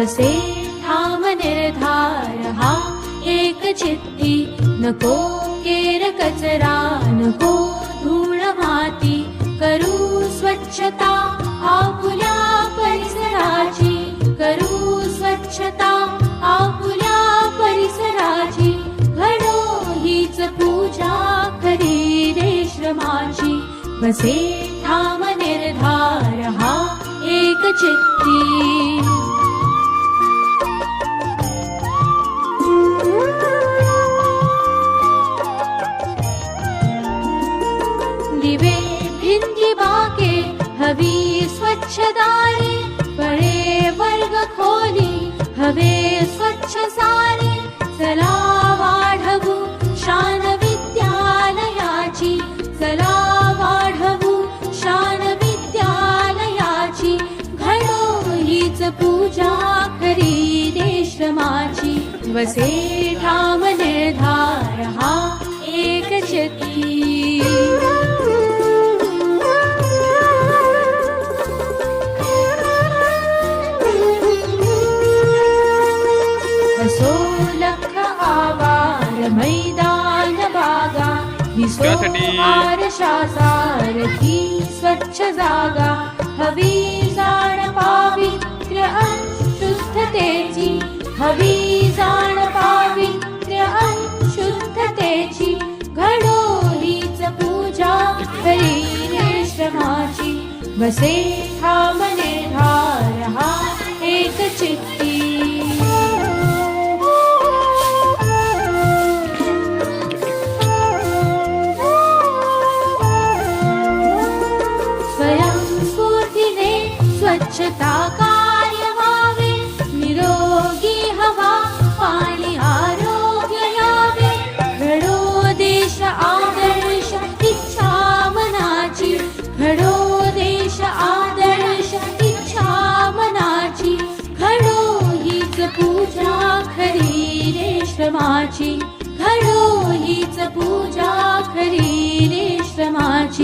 बसे धाम निर्धारः एकचित्ति न को केरकचरा न को नको गुणमा स्वच्छता आपुला परिसराजी करुता स्वच्छता परिसराजी घनो घडो हीच पूजा खरी रे माजी बसे धाम निर्धारः एकचित्ती. दिवे भिंती बाके हवी स्वच्छदारी पळे वर्ग खोली हवे स्वच्छ सारे चला वाढवू शान विद्यालयाची चला वाढवू शान विद्यालयाची घडो हीच पूजा खरी देश्रमाची वसे ठाम निर्धार मैदान बागा. त्यासाठी- आरशासारखी स्वच्छ जागा. हवी जाण पावित्र्य शुद्धतेची हवी जाण पावित्र्य शुद्धतेची घडो हीच पूजा खरी रे श्रमाची बसे ठाम स्वच्छता कार्य व्हावे निरोगी हवा पाणी आरोग्य यावे. घडो देश आदर्श इच्छा मनाची घडो देश आदर्श इच्छा मनाची घडो हीच पूजा खरी रेश्रमाची घडो हीच पूजा खरी रे श्रमाची